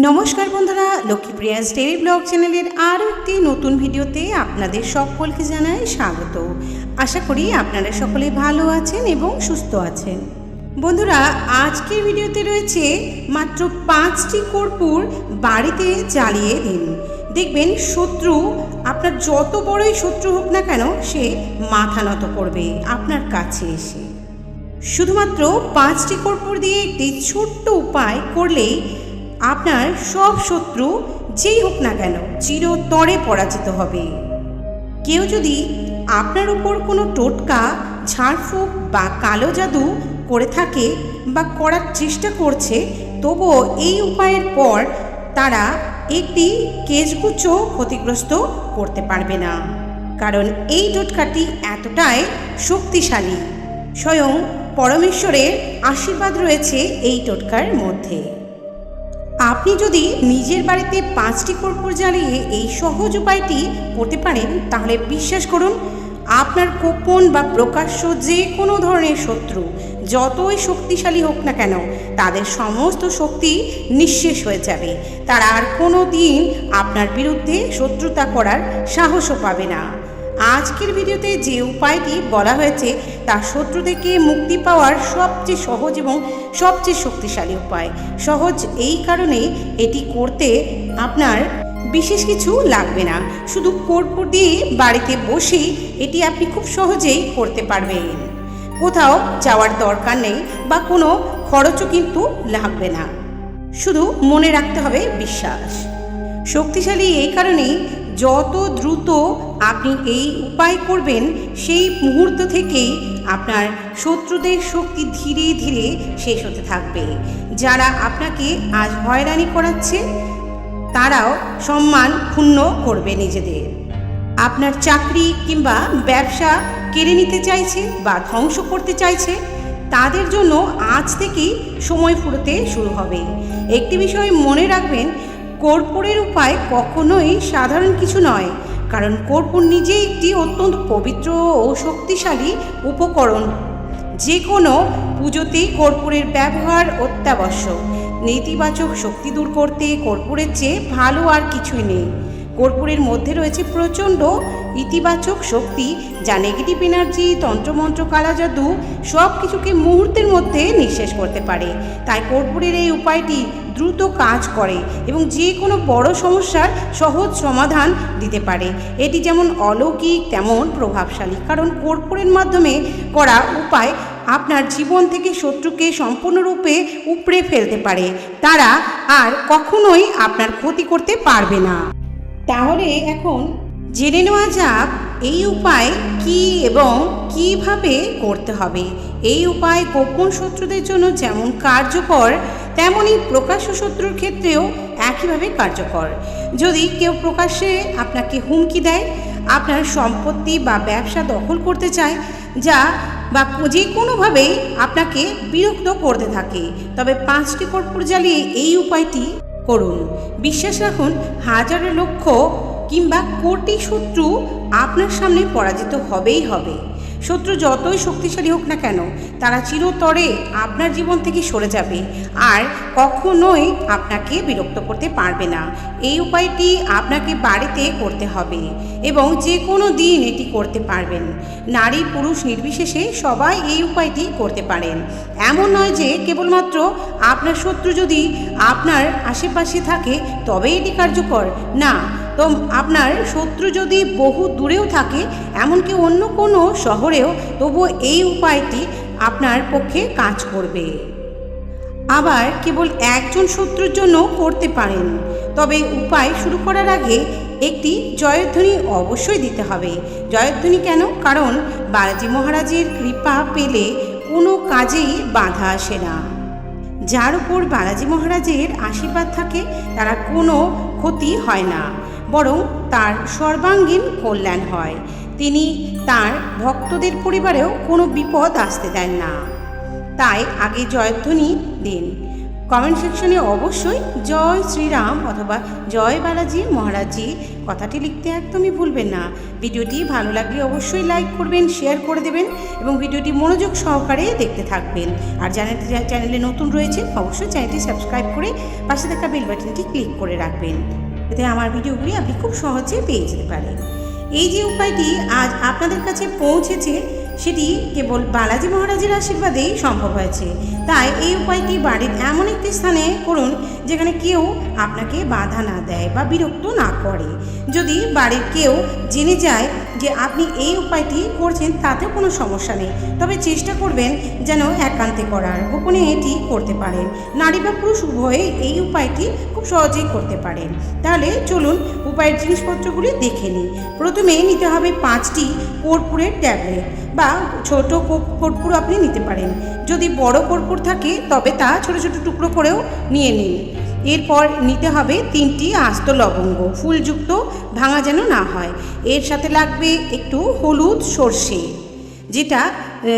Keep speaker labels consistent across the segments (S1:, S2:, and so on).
S1: নমস্কার বন্ধুরা লক্ষ্মীপ্রিয়াস daily blog চ্যানেলের আরও একটি নতুন ভিডিওতে আপনাদের সকলকে জানাই স্বাগত। আশা করি আপনারা সকলে ভালো আছেন এবং সুস্থ আছেন। বন্ধুরা, আজকের ভিডিওতে রয়েছে মাত্র পাঁচটি কর্পূর বাড়িতে জ্বালিয়ে দিন। দেখবেন শত্রু আপনার যত বড়ই শত্রু হোক না কেন, সে মাথা নত করবে আপনার কাছে এসে। শুধুমাত্র পাঁচটি কর্পূর দিয়ে একটি ছোট্ট উপায় করলেই আপনার সব শত্রু যেই হোক না কেন চিরতরে পরাজিত হবে। কেউ যদি আপনার উপর কোনো টোটকা ঝাড়ফুঁক বা কালো জাদু করে থাকে বা করার চেষ্টা করছে, তবুও এই উপায়ের পর তারা একটি কেজগুচ্ছ ক্ষতিগ্রস্ত করতে পারবে না। কারণ এই টোটকাটি এতটাই শক্তিশালী। স্বয়ং পরমেশ্বরের আশীর্বাদ রয়েছে এই টোটকার মধ্যে। আপনি যদি নিজের বাড়িতে পাঁচটি কর্পূর জ্বালিয়ে এই সহজ উপায়টি করতে পারেন, তাহলে বিশ্বাস করুন, আপনার গোপন বা প্রকাশ্য যে কোনো ধরনের শত্রু, যতই শক্তিশালী হোক না কেন, তাদের সমস্ত শক্তি নিঃশেষ হয়ে যাবে। তারা আর কোনো দিন আপনার বিরুদ্ধে শত্রুতা করার সাহসও পাবে না। আজকের ভিডিওতে যে উপায়টি বলা হয়েছে তা শত্রু থেকে মুক্তি পাওয়ার সবচেয়ে সহজ এবং সবচেয়ে শক্তিশালী উপায়। সহজ এই কারণে এটি করতে আপনার বিশেষ কিছু লাগবে না। শুধু কর্পূর দিয়ে বাড়িতে বসেই এটি আপনি খুব সহজেই করতে পারবেন। কোথাও যাওয়ার দরকার নেই বা কোনো খরচও কিন্তু লাগবে না। শুধু মনে রাখতে হবে বিশ্বাস। শক্তিশালী এই কারণেই যত দ্রুত আপনি এই উপায় করবেন, সেই মুহূর্ত থেকেই আপনার শত্রুদের শক্তি ধীরে ধীরে শেষ হতে থাকবে। যারা আপনাকে আজ হয়রানি করাচ্ছে তারাও সম্মান ক্ষুণ্ণ করবে নিজেদের। আপনার চাকরি কিংবা ব্যবসা কেড়ে নিতে চাইছে বা ধ্বংস করতে চাইছে, তাদের জন্য আজ থেকেই সময় ফুরোতে শুরু হবে। একটি বিষয় মনে রাখবেন কর্পূরের উপায় কখনোই সাধারণ কিছু নয়, কারণ কর্পূর নিজেই একটি অত্যন্ত পবিত্র ও শক্তিশালী উপকরণ। যে কোনো পুজোতেই কর্পূরের ব্যবহার অত্যাবশ্যক। নেতিবাচক শক্তি দূর করতে কর্পূরের চেয়ে ভালো আর কিছুই নেই। কর্পূরের মধ্যে রয়েছে প্রচণ্ড ইতিবাচক শক্তি, যা নেগেটিভ এনার্জি তন্ত্রমন্ত্র, কালাজাদু সব কিছুকে মুহূর্তের মধ্যে নিঃশেষ করতে পারে। তাই কর্পূরের এই উপায়টি দ্রুত কাজ করে এবং যে কোনো বড় সমস্যার সহজ সমাধান দিতে পারে। এটি যেমন অলৌকিক, তেমন প্রভাবশালী। কারণ কর্পূরের মাধ্যমে করা উপায় আপনার জীবন থেকে শত্রুকে সম্পূর্ণরূপে উপড়ে ফেলতে পারে। তারা আর কখনোই আপনার ক্ষতি করতে পারবে না। তাহলে এখন জেনে নেওয়া যাক এই উপায় কি এবং কীভাবে করতে হবে? এই উপায় গোপন শত্রুদের জন্য যেমন কার্যকর তেমনই প্রকাশ্য শত্রুর ক্ষেত্রেও একইভাবে কার্যকর। যদি কেউ প্রকাশ্যে আপনাকে হুমকি দেয়, আপনার সম্পত্তি বা ব্যবসা দখল করতে চায়, যা বা যে কোনোভাবেই আপনাকে বিরক্ত করতে থাকে, তবে পাঁচটি কর্পূর জ্বালিয়ে এই উপায়টি করুন। বিশ্বাস রাখুন, হাজারো লক্ষ কিংবা কোটি শত্রু আপনার সামনে পরাজিত হবেই হবে। শত্রু যতই শক্তিশালী হোক না কেন, তারা চিরতরে আপনার জীবন থেকে সরে যাবে আর কখনোই আপনাকে বিরক্ত করতে পারবে না। এই উপায়টি আপনাকে বাড়িতে করতে হবে এবং যে কোনো দিন এটি করতে পারবেন। নারী পুরুষ নির্বিশেষে সবাই এই উপায়টি করতে পারেন। এমন নয় যে কেবলমাত্র আপনার শত্রু যদি আপনার আশেপাশে থাকে তবে এটি কার্যকর। না তো আপনার শত্রু যদি বহু দূরেও থাকে, এমনকি অন্য কোনো শহরেও, তবুও এই উপায়টি আপনার পক্ষে কাজ করবে। আবার কেবল একজন শত্রুর জন্য করতে পারেন। তবে উপায় শুরু করার আগে একটি জয়ধ্বনি অবশ্যই দিতে হবে। জয়ধ্বনি কেন? কারণ বালাজি মহারাজের কৃপা পেলে কোনো কাজেই বাধা আসে না। যার উপর বালাজি মহারাজের আশীর্বাদ থাকে, তারা কোনো ক্ষতি হয় না। বরং তার সর্বাঙ্গীন কল্যাণ হয়। তিনি তার ভক্তদের পরিবারেও কোনো বিপদ আসতে দেন না। তাই আগে জয়ধ্বনি দিন। কমেন্ট সেকশনে অবশ্যই জয় শ্রীরাম অথবা জয় বালাজি মহারাজজি কথাটি লিখতে একদমই ভুলবেন না। ভিডিওটি ভালো লাগলে অবশ্যই লাইক করবেন শেয়ার করে দেবেন এবং ভিডিওটি মনোযোগ সহকারে দেখতে থাকবেন। আর চ্যানেলটি চ্যানেলে নতুন রয়েছে, অবশ্যই চ্যানেলটি সাবস্ক্রাইব করে পাশে থাকা বেল বাটনটি ক্লিক করে রাখবেন। এতে আমার ভিডিওগুলি আপনি খুব সহজে পেয়ে যেতে পারেন। এই যে উপায়টি আজ আপনাদের কাছে পৌঁছেছে সেটি কেবল বালাজি মহারাজের আশীর্বাদেই সম্ভব হয়েছে। তাই এই উপায়টি বাড়ির এমন একটি স্থানে করুন, যেখানে কেউ আপনাকে বাধা না দেয় বা বিরক্ত না করে। যদি বাড়ির কেউ জেনে যায় যে আপনি এই উপায়টি করছেন তাতে কোনো সমস্যা নেই। তবে চেষ্টা করবেন যেন একান্তে করার। গোপনে এটি করতে পারেন। নারী বা পুরুষ উভয়ে এই উপায়টি খুব সহজেই করতে পারেন। তাহলে চলুন উপায়ের জিনিসপত্রগুলি দেখে নিই। প্রথমে নিতে হবে পাঁচটি কর্পূরের ট্যাবলেট। বা ছোট কর্পূর আপনি নিতে পারেন। যদি বড় কর্পূর থাকে, তবে তা ছোট ছোট টুকরো করেও নিয়ে নিন। এরপর নিতে হবে তিনটি আস্ত লবঙ্গ। ফুলযুক্ত, ভাঙা যেন না হয়। এর সাথে লাগবে একটু হলুদ সর্ষে, যেটা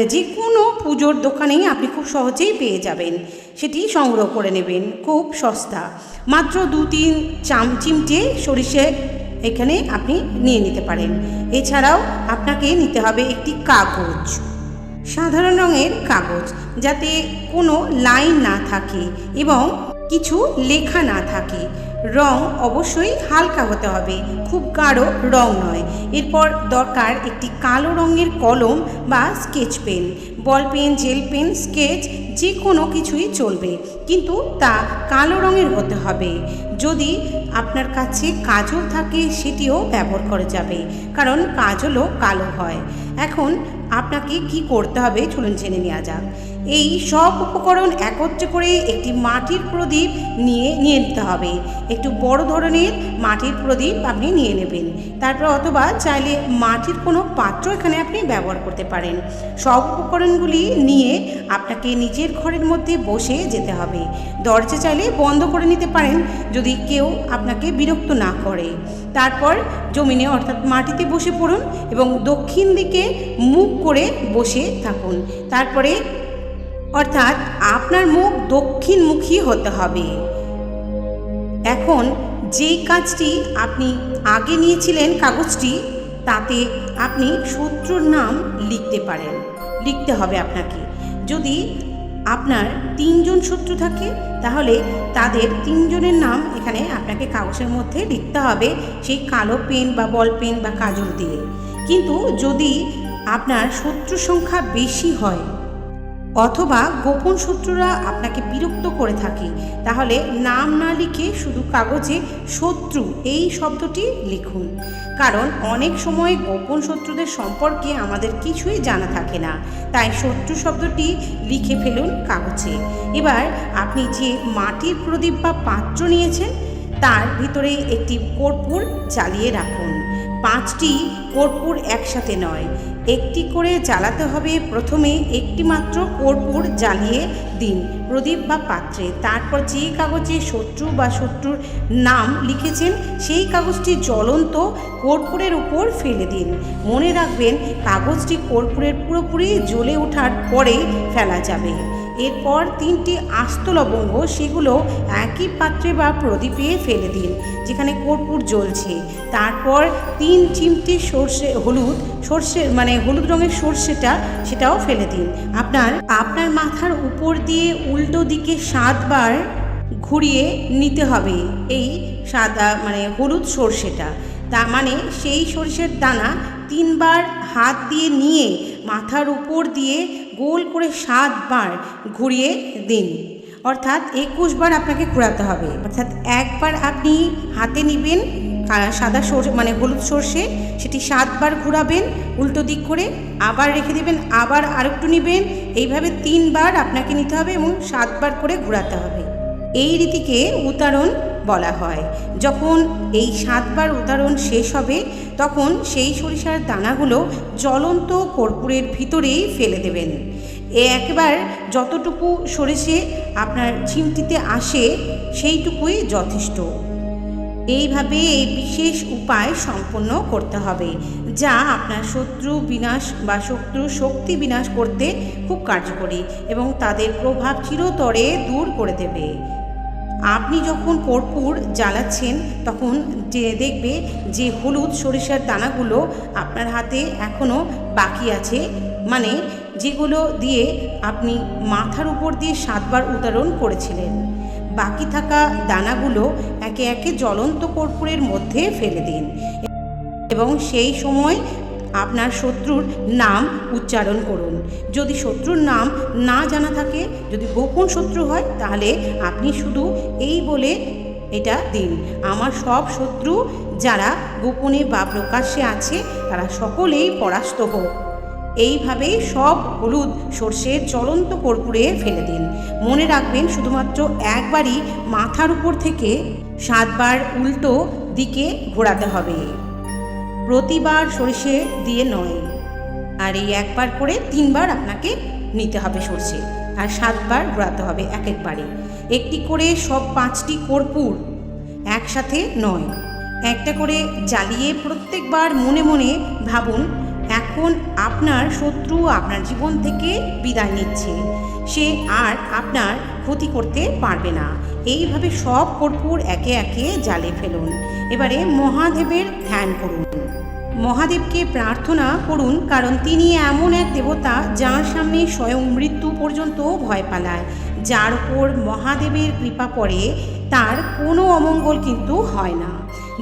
S1: যে কোনো পুজোর দোকানেই আপনি খুব সহজেই পেয়ে যাবেন। সেটি সংগ্রহ করে নেবেন। খুব সস্তা। মাত্র দু তিন চাম চিমটে সরিষে এখানে আপনি নিয়ে নিতে পারেন। এছাড়াও আপনাকে নিতে হবে একটি কাগজ। সাধারণ রঙের কাগজ, যাতে কোনো লাইন না থাকে এবং কিছু লেখা না থাকে। রং অবশ্যই হালকা হতে হবে, খুব গাঢ় রং নয়। এরপর দরকার একটি কালো রঙের কলম বা sketch pen. Ball pen, gel pen, sketch যে কোনো কিছুই চলবে, কিন্তু তা কালো রঙের হতে হবে। যদি আপনার কাছে কাজল থাকে, সেটিও ব্যবহার করা যাবে, কারণ কাজলও কালো হয়। এখন আপনাকে কি করতে হবে চলুন জেনে নেওয়া যাক। এই সব উপকরণ একত্রে করে একটি মাটির প্রদীপ নিয়ে নিয়ে নিতে হবে। একটু বড় ধরনের মাটির প্রদীপ আপনি নিয়ে নেবেন। তারপর অথবা চাইলে মাটির কোনো পাত্র এখানে আপনি ব্যবহার করতে পারেন। সব উপকরণগুলি নিয়ে আপনাকে নিজের ঘরের মধ্যে বসে যেতে হবে। দরজা চাইলে বন্ধ করে নিতে পারেন যদি কেউ আপনাকে বিরক্ত না করে। তারপর জমিনে অর্থাৎ মাটিতে বসে পড়ুন এবং দক্ষিণ দিকে মুখ করে বসে থাকুন। তারপরে অর্থাৎ আপনার মুখ দক্ষিণমুখী হতে হবে। এখন যেই কাজটি আপনি আগে নিয়েছিলেন কাগজটি, তাতে আপনি শত্রুর নাম লিখতে পারেন। লিখতে হবে আপনাকে। যদি আপনার তিনজন শত্রু থাকে, তাহলে তাদের তিনজনের নাম এখানে আপনাকে কাগজের মধ্যে লিখতে হবে সেই কালো পেন বা বল পেন বা কাজল দিয়ে। কিন্তু যদি আপনার শত্রু সংখ্যা বেশি হয় অথবা গোপন শত্রুরা আপনাকে বিরক্ত করে থাকে, তাহলে নাম না লিখে শুধু কাগজে শত্রু এই শব্দটি লিখুন। কারণ অনেক সময় গোপন শত্রুদের সম্পর্কে আমাদের কিছুই জানা থাকে না, তাই শত্রু শব্দটি লিখে ফেলুন কাগজে। এবার আপনি যে মাটির প্রদীপ বা পাত্র নিয়েছেন, তার ভিতরে একটি কর্পূর জ্বালিয়ে রাখুন। পাঁচটি কর্পূর একসাথে নয় একটি করে জ্বালাতে হবে। প্রথমে একটি মাত্র কর্পূর জ্বালিয়ে দিন। প্রদীপ বা পাত্রে। তারপর যে কাগজে শত্রু বা শত্রুর নাম লিখেছেন, সেই কাগজটি জ্বলন্ত কর্পূরের উপর ফেলে দিন। মনে রাখবেন, কাগজটি কর্পূরের পুরোপুরি জ্বলে ওঠার পরেই ফেলা যাবে। এরপর তিনটি আস্ত লবঙ্গ সেগুলো একই পাত্রে বা প্রদীপে ফেলে দিন, যেখানে কর্পূর জ্বলছে। তারপর তিন চিমটি সর্ষে, হলুদ সর্ষে মানে হলুদ রঙের সর্ষেটা সেটাও ফেলে দিন। আপনার আপনার মাথার উপর দিয়ে উল্টো দিকে সাতবার ঘুরিয়ে নিতে হবে এই সাদা মানে হলুদ সর্ষেটা। তার মানে সেই সর্ষের দানা তিনবার হাত দিয়ে নিয়ে মাথার উপর দিয়ে গোল করে সাতবার ঘুরিয়ে দিন। অর্থাৎ একুশ বার আপনাকে ঘোরাতে হবে। অর্থাৎ একবার আপনি হাতে নেবেন সাদা সর মানে হলুদ সর্ষে, সেটি সাতবার ঘোরাবেন, উল্টো দিক করে আবার রেখে দেবেন, আবার আরেকটু নেবেন। এইভাবে তিনবার আপনাকে নিতে হবে এবং সাতবার করে ঘোরাতে হবে। এই রীতিকে উতারণ বলা হয়। যখন এই সাতবার উদাহরণ শেষ হবে, তখন সেই সরিষার দানাগুলো জ্বলন্ত কর্পূরের ভিতরেই ফেলে দেবেন। এ একবার যতটুকু সরিষে আপনার চিমটিতে আসে, সেইটুকুই যথেষ্ট। এইভাবে এই বিশেষ উপায় সম্পন্ন করতে হবে, যা আপনার শত্রু বিনাশ বা শত্রু শক্তি বিনাশ করতে খুব কার্যকরী এবং তাদের প্রভাব চিরতরে দূর করে দেবে। আপনি যখন কর্পূর জ্বালাচ্ছেন, তখন যে দেখবে যে হলুদ সরিষার দানাগুলো আপনার হাতে এখনও বাকি আছে। মানে যেগুলো দিয়ে আপনি মাথার উপর দিয়ে সাতবার উদাহরণ করেছিলেন। বাকি থাকা দানাগুলো একে একে জ্বলন্ত কর্পূরের মধ্যে ফেলে দিন। এবং সেই সময় আপনার শত্রুর নাম উচ্চারণ করুন। যদি শত্রুর নাম না জানা থাকে, যদি গোপন শত্রু হয়, তাহলে আপনি শুধু এই বলে এটা দিন। আমার সব শত্রু যারা গোপনে বা প্রকাশ্যে আছে, তারা সকলেই পরাস্ত হোক। এইভাবেই সব হলুদ সর্ষের চলন্ত কর্পূরে ফেলে দিন। মনে রাখবেন, শুধুমাত্র একবারই মাথার উপর থেকে সাতবার উল্টো দিকে ঘোরাতে হবে। প্রতিবার সর্ষে দিয়ে নয়। আর এই একবার করে তিনবার আপনাকে নিতে হবে সর্ষে। আর সাতবার ঘোরাতে হবে এক একবারে। একটি করে সব পাঁচটি কর্পূর একসাথে নয়। একটা করে জ্বালিয়ে প্রত্যেকবার মনে মনে ভাবুন, এখন আপনার শত্রু আপনার জীবন থেকে বিদায় নিচ্ছে। সে আর আপনার ক্ষতি করতে পারবে না। এইভাবে সব কর্পূর একে একে জ্বালে ফেলুন। এবারে মহাদেবের ধ্যান করুন। মহাদেবকে প্রার্থনা করুন, কারণ তিনি এমন এক দেবতা যার সামনে স্বয়ং মৃত্যু পর্যন্ত ভয় পালায়। যার উপর মহাদেবের কৃপা পড়ে, তার কোনো অমঙ্গল কিন্তু হয় না।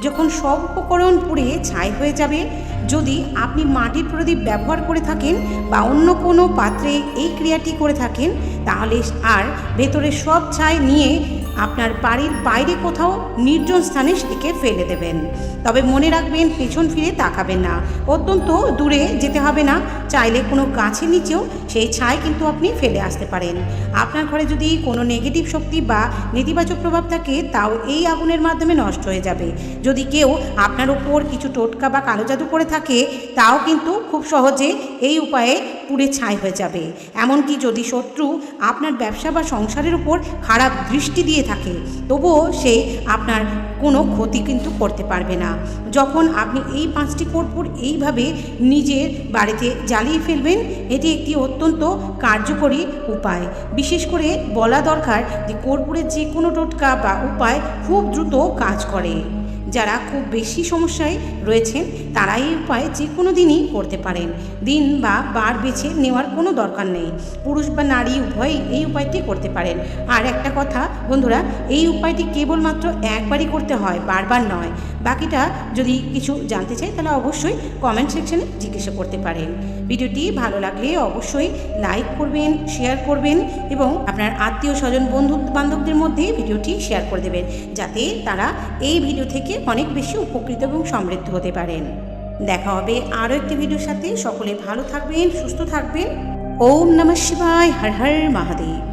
S1: যখন সব উপকরণ পুড়ে ছাই হয়ে যাবে, যদি আপনি মাটির প্রদীপ ব্যবহার করে থাকেন বা অন্য কোনো পাত্রে এই ক্রিয়াটি করে থাকেন, তাহলে আর ভেতরে সব ছাই নিয়ে আপনার বাড়ির বাইরে কোথাও নির্জন স্থানে সেটিকে ফেলে দেবেন। তবে মনে রাখবেন, পেছন ফিরে তাকাবেন না। অত্যন্ত দূরে যেতে হবে না। চাইলে কোনো গাছের নিচেও সেই ছাই কিন্তু আপনি ফেলে আসতে পারেন। আপনার ঘরে যদি কোনো নেগেটিভ শক্তি বা নেতিবাচক প্রভাব থাকে, তাও এই আগুনের মাধ্যমে নষ্ট হয়ে যাবে। যদি কেউ আপনার উপর কিছু টোটকা বা কালো জাদু করে থাকে, তাও কিন্তু খুব সহজে এই উপায়ে পুড়ে ছাই হয়ে যাবে। এমনকি যদি শত্রু আপনার ব্যবসা বা সংসারের উপর খারাপ দৃষ্টি দিয়ে থাকে, তবুও সে আপনার কোনো ক্ষতি কিন্তু করতে পারবে না। যখন আপনি এই পাঁচটি কর্পূর এইভাবে নিজের বাড়িতে জ্বালিয়ে ফেলবেন, এটি একটি অত্যন্ত কার্যকরী উপায়। বিশেষ করে বলা দরকার যে কর্পূরের যে কোনো টোটকা বা উপায় খুব দ্রুত কাজ করে। যারা খুব বেশি সমস্যায় রয়েছেন তারা এই উপায় যে কোনো দিনই করতে পারেন। দিন বা বার বেছে নেওয়ার কোনো দরকার নেই। পুরুষ বা নারী উভয়ই এই উপায়টি করতে পারেন। আর একটা কথা, বন্ধুরা, এই উপায়টি কেবলমাত্র একবারই করতে হয়, বারবার নয়। বাকিটা যদি কিছু জানতে চাই, তাহলে অবশ্যই কমেন্ট সেকশনে জিজ্ঞাসা করতে পারেন। ভিডিওটি ভালো লাগলে অবশ্যই লাইক করবেন শেয়ার করবেন এবং আপনার আত্মীয় স্বজন বন্ধু বান্ধবদের মধ্যে ভিডিওটি শেয়ার করে দেবেন, যাতে তারা এই ভিডিও থেকে অনেক বেশি উপকৃত এবং সমৃদ্ধ হতে পারেন। দেখা হবে আরও একটি ভিডিওর সাথে। সকলে ভালো থাকবেন, সুস্থ থাকবেন। ওম নমঃ শিবায়, হর হর মহাদেব।